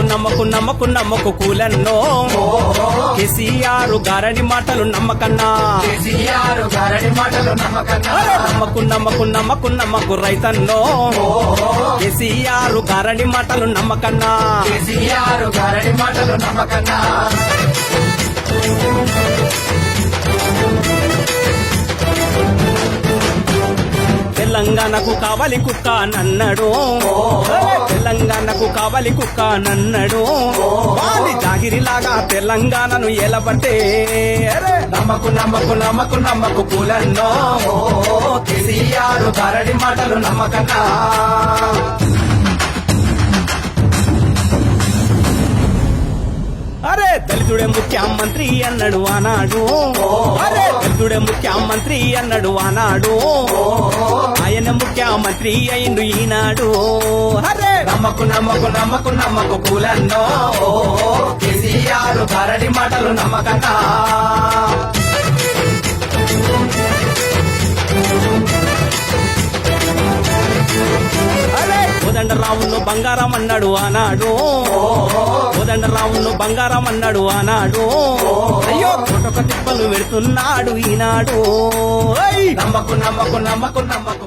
నమ్మకు నమ్మకు నమ్మకు కూలన్నో. కేసీఆర్ గారడి మాటలు నమ్మకన్నా. కేసీఆర్ గారడి మాటలు నమ్మకన్నా. అరే నమ్మకు నమ్మకు నమ్మకు నమ్మకు రైతన్నో. కేసీఆర్ గారడి మాటలు నమ్మకన్నా. కేసీఆర్ గారడి మాటలు నమ్మకన్నా. తెలంగాణకు కావాలి కుక్క నన్నడు. తెలంగాణకు కావాలి కుక్క నన్నడు. వాలి జాగిరిలాగా తెలంగాణను ఎలబట్టే నమ్మకు నమ్మకు నమ్మకు నమ్మకు పూలన్నో. కేసీఆర్ గారడి మాటలు నమ్మకన్నా. అరే దళితుడే ముఖ్యమంత్రి అన్నాడు ఆనాడు. అరే దళితుడే ముఖ్యమంత్రి అన్నాడు ఆనాడు. ముఖ్యమంత్రి అయిండు ఈనాడు. నమ్మకు నమ్మకు నమ్మకు నమ్మకు పూలన్నో. కేసీఆర్ గారడి మాటలు నమ్మకన్నా అరే కోదండరావును బంగారం అన్నాడు ఆనాడు. కోదండరావును బంగారం అన్నాడు ఆనాడు. అయ్యో! కోటొక తిప్పలు పెడుతున్నాడు ఈనాడు! నమ్మకు నమ్మకు నమ్మకు నమ్మకు